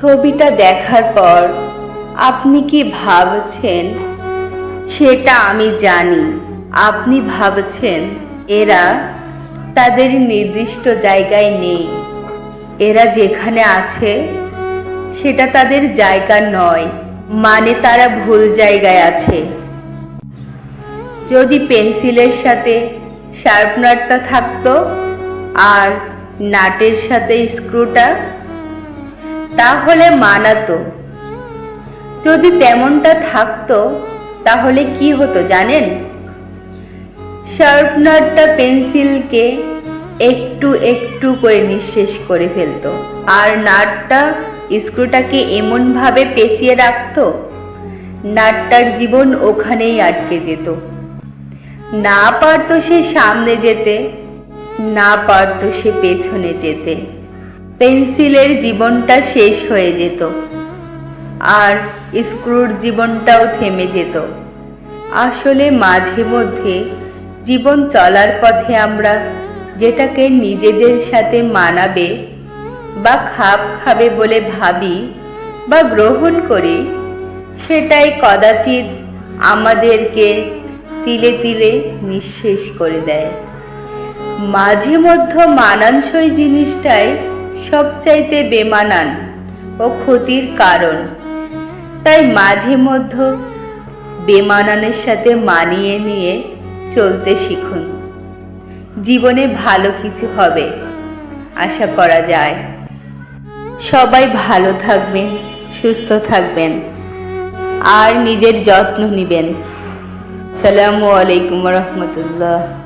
ছবিটা দেখার পর আপনি কি ভাবছেন? সেটা আমি জানি। আপনি ভাবছেন, এরা তাদের নির্দিষ্ট জায়গায় নেই। এরা যেখানে আছে, সেটা তাদের জায়গা নয় মানে তারা ভুল জায়গায় আছে। যদি পেন্সিলের সাথে শার্পনারটা থাকতো, আর নাটের সাথে স্ক্রুটা তাহলে মানাতো। যদি তেমনটা থাকতো, তাহলে কি হতো জানেন? শার্পনারটা পেন্সিলকে একটু একটু করে নিঃশেষ করে ফেলতো। আর নাটটা স্ক্রুটাকে এমনভাবে পেঁচিয়ে রাখতো, নাটটার জীবন ওখানেই আটকে যেত। না পারতো সে সামনে যেতে, না পারতো সে পেছনে যেতে। পেন্সিলের জীবনটা শেষ হয়ে যেত। আর স্ক্রুর জীবনটাও থেমে যেত। আসলে মাঝে মধ্যে জীবন চলার পথে আমরা যেটাকে নিজেদের সাথে মানাবে বা খাপ খাবে বলে ভাবি বা গ্রহণ করি, সেটাই কদাচিৎ আমাদেরকে তিলে তিলে নিঃশেষ করে দেয়। মাঝে মধ্যে মানানসই জিনিসটাই সবচাইতে বেমানান ও ক্ষতির কারণ। তাই মাঝে মধ্যে বেমানানের সাথে মানিয়ে নিয়ে চলতে শিখুন। জীবনে ভালো কিছু হবে, আশা করা যায়। সবাই ভালো থাকবেন, সুস্থ থাকবেন, আর নিজের যত্ন নেবেন। সালামু আলাইকুম রহমতুল্লাহ।